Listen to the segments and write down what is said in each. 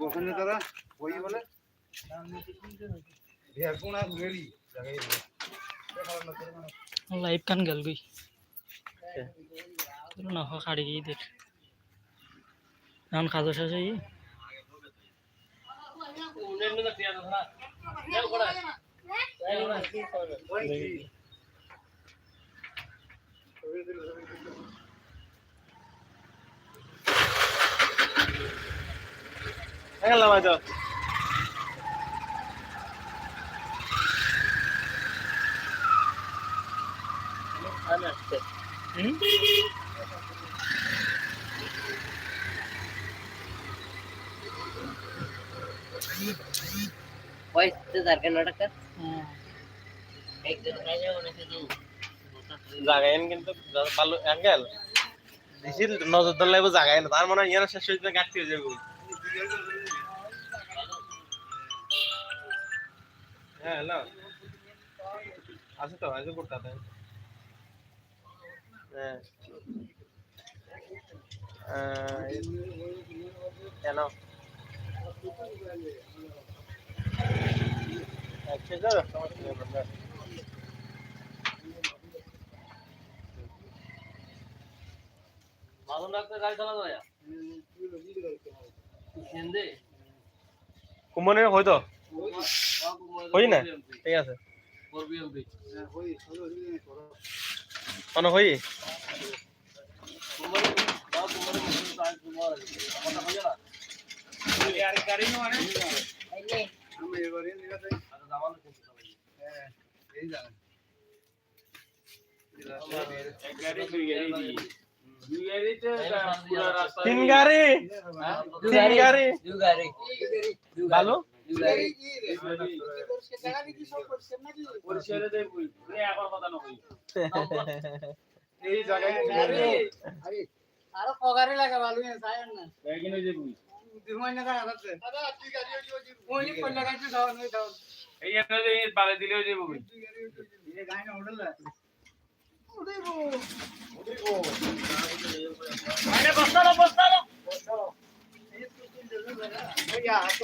ওখানে তারা ওই বলে লাইভ কান গেল গই চলো না খাড়ি গিয়ে দেখ। এখন খাজা শেষ হয়ে হুম জাগাইন কিন্তু ভালো অ্যাঙ্গেল। বেশি নজর লাগবে জাগাই না তার মানে ইয়ার শেষ হইতে গাঠতে হয়ে যাবে। হ্যাঁ হ্যালো। আছে তো, আছে করতে কেন আচ্ছা ডাক্তার গাড়ি চালানো হয়তো হই না ঠিক আছে মানে হই? তিন গাড়ি। তিন গাড়ি। গাড়ি। ভালো এই জায়গায় আরও পগারে লাগে ভালো সায়ন না। ব্যাগিন যাবি দিমাই না কাজ আছে দাদা ঠিক আছে ওই ওই কোন লাগাইছে দাও নই দাও এই একটা যে বালে দিলে হয়ে যাব। এই গায় না উড়ল না আরে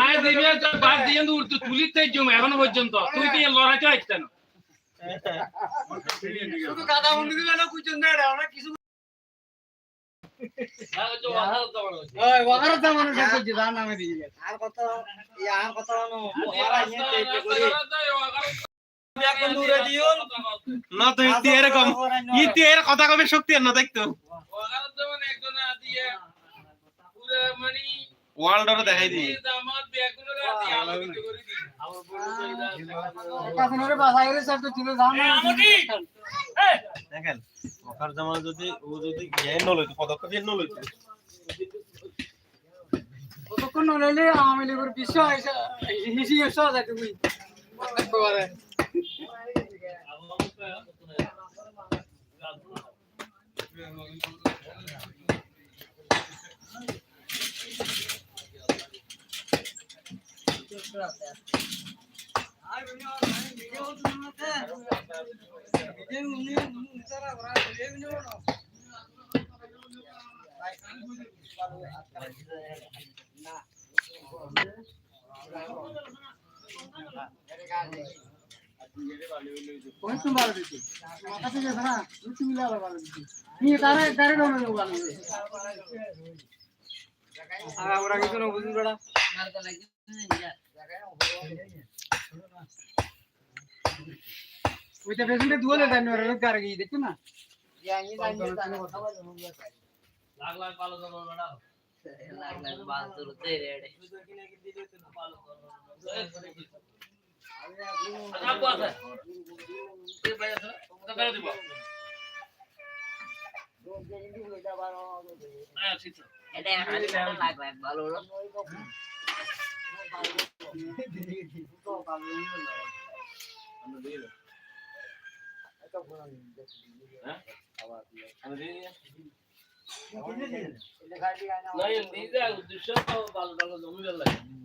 আয় দিবি তো বাদ দিয়ে তুলিতে জম এখনও পর্যন্ত। তুই লড়াইতে না শুধু গাদা বন্ধ দিলে না কুচন না রে আমরা কিছু ইতি এর কথা কবে শক্তি আর না দেখতো ওয়ার্ল্ড আর দেখাই দি কাছে বাসা গেলে সব তো ছিল জান দেখেন ওখার জামানে যদি ও যদি ইয়ে নলইতো পদক্ষেপ ইয়ে নলইতো কতক্ষণ নলে আওয়ামী লীগের বিশ্ব হিসি এসো যায় তুমি। একবারে। তুমি ভালো দিছি মাথা থেকে গেছে না তুমি মিলে আবার ভালো দিছি নিয়ে তারে তারে ডোনো লোক ভালো দিছি আর ওইটা পেছনে দুয়ালে দেন, ওর গাড়ি গিয়ে দেখছ না। লাখ পালো তো বড় আপু আছে এই ভাই আছে কত করে দিব হ্যাঁ ঠিক আছে তো ভালো ভালো জমি গেল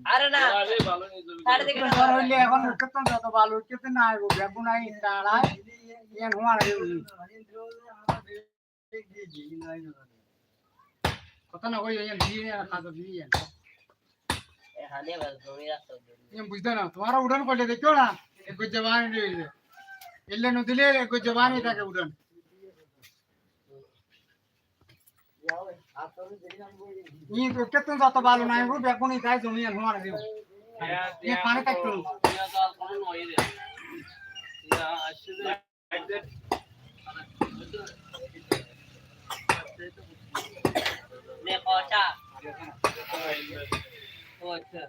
আরে না এখন কেতন যত না আইবো বেগু নাই তাড়ায় ইয়ান হুয়া রে। কত না কই দিয়ে ইয়ান হালে বাস জমি রাস্তা ইয়ান বুঝতে না তোমারা উড়ান করলে দেখো না এক জবান দিলে এলে ন দিলে এক জবানই থাকে উড়ান ই কেতন যত ভালো নাই গো বেগু নাই আচ্ছা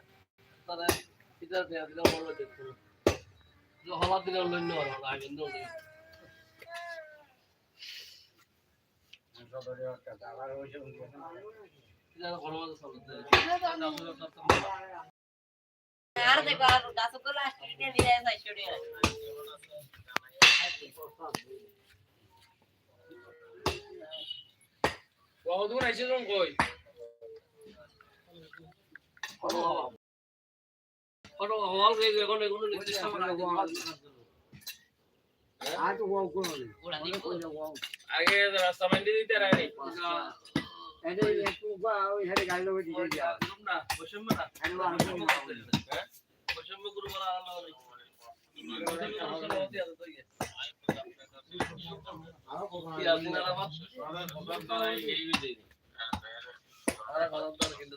তাহলে এটা দেয়া দিলে বড় দেখতে যে হলা দিলে লইন্য আর আগে নো আর দেখো আর গাছ তো লাস্ট কে দিয়ে যাই ছড়ি বহুদূর আইছে জন কই? আগে রাস্তা মাইন্ডে দিতে রাখি কিন্তু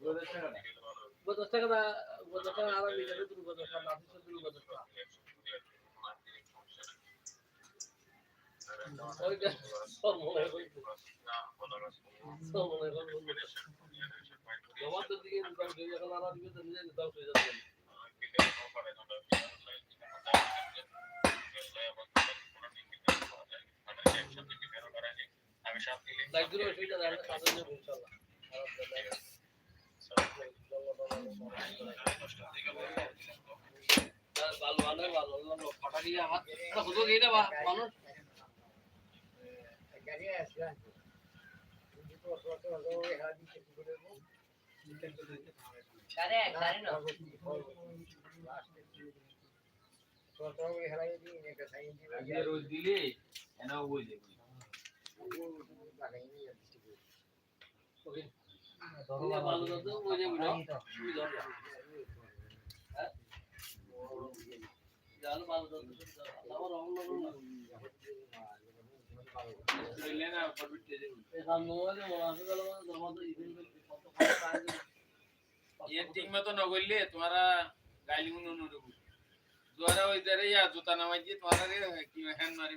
উপদেশ টাকা উপদেশ টাকা আলা নিজের তুমি উপদেশ টাকা দিছো তুমি উপদেশ টাকা ওই সব হয়ে যাচ্ছে দায়িত্ব সেটা ইনশাআল্লাহ ভালো ভালো ভালো ভালো ফাটা দিয়ে আমার হুজুর দিয়ে দেবা মানুষ কারে কারে না। আগে রোজ দিলে এনাও বই দেব ভালো তো ওই যে বুঝো তুমি যাও হ্যাঁ না মনে ইয়ে ঠিক মতো নগরলে তোমারা গাইলি নরব দুয়ারা ওই দারে ইয়া জুতা নামাই দিয়ে তোমারা কি হ্যান্ড মারি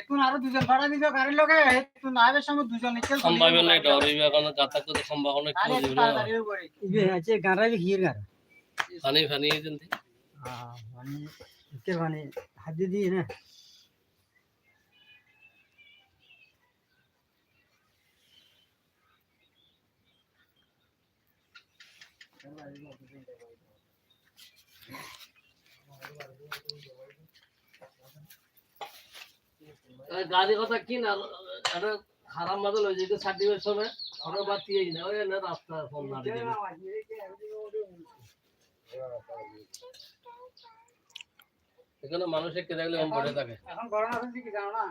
এতুন আরও দুজন ভাড়া দিছো গাড়ির লগে এতুন আইবের সময় দুজন নিচে সম্ভাবনা নাই ডর হইবে এখন গাতা করতে সম্ভাবনা কি করে ইবে আছে গাঁরা হির গাঁরা পানি ফানি দিন হ্যাঁ মানে একে মানে হাজি দিয়ে না। গাড়ি কথা কি না? খারাপ মাঝে লই যেতে সার্টিফিকেট সময় ওটা বাতিয়ে না। ওই না রাস্তা ফোন না এখানে মানুষ কে দেখলে কম পড়ে থাকে? এখন গরম আছে কি জানো না?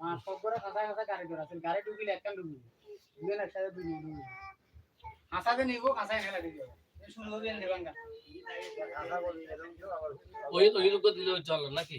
পাঁচ সব করে কাঁচায় কাঁচায় গাড়ি করে আছে। গাড়ি ডুবিলে একটা ডুবি দুজন একসাথে দুই ডুবি হাসাতে নিব কাঁচায় ফেলা দিবে। এই সুন্দর দিয়ে নেবেন গা। ওই ওই লোক দিলে চলে নাকি?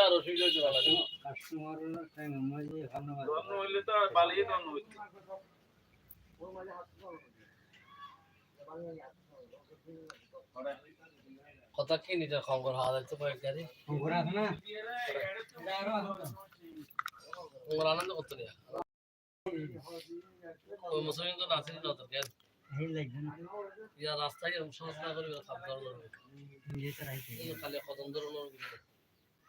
আর অসুবিধা না। হইলে তো হইছে কথা কি খবর হাওয়া যাচ্ছে কয়েক গাড়ি। ওর আনন্দ করতে দেয়া ওই মুসলিম তো নাচি না তো কেন? ইয়া রাস্তায় সহজ না ধরবে খালি খতম ধরনের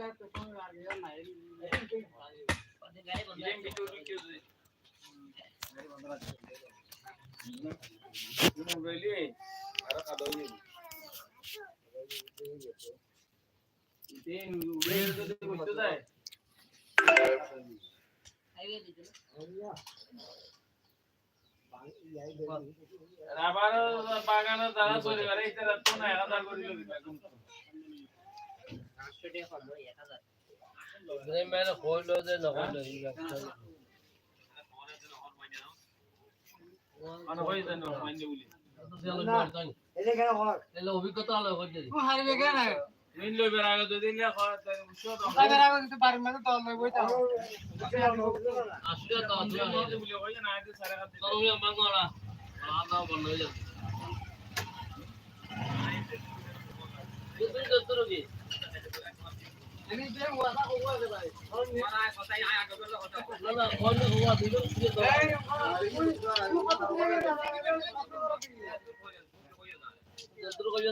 লাই কোড়া দিলে হইছে কোড়া হইতে আইতে কইতে গাড়ি বন্ধ ইলেন ভিতর কি হইছে তুমি রইলি আর কাদো হইছে তিন উড়ে যদি করতে যায় হাইওয়ে দিতে আবার বাগানে যারা চলে গেলে এটা তো না হাজার করে দিল অভিজ্ঞতা হারিবে কেন মিন লই যদি হয় উৎসব লই বইতা আসলে তো হই না আইতে সারা আদা বন্ধ হয়ে যাবে তুই তোর কি আমি যে ওয়াদা করব রে ভাই না হুয়া তুই তো তোর কই যা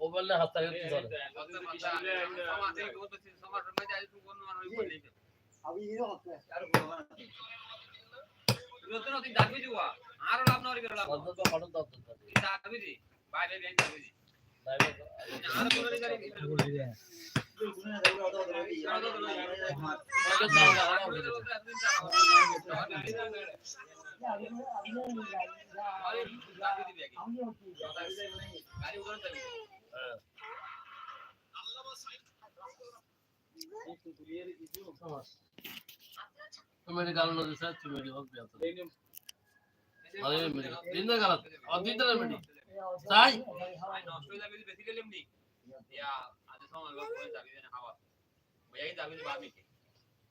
যে রে। ওনার বড় দিয়া মামা পিছলা আমার শিবিরের নিষেধাজ্ঞার ফটো যাবে আই গুতাই জন্য রাইজ বলে রাইজ দশ তারিখ আনা কাম শুরু করে দিই ও বললে হাত তারিখ চলে অন্তত ফটো দাও তো তুমি গাল নদী স্যার তুমি হোক বিয়া তো আরে মেরি দিন না গাল অদিন না মেরি তাই সময় হাওয়া বাজারে আমি একটার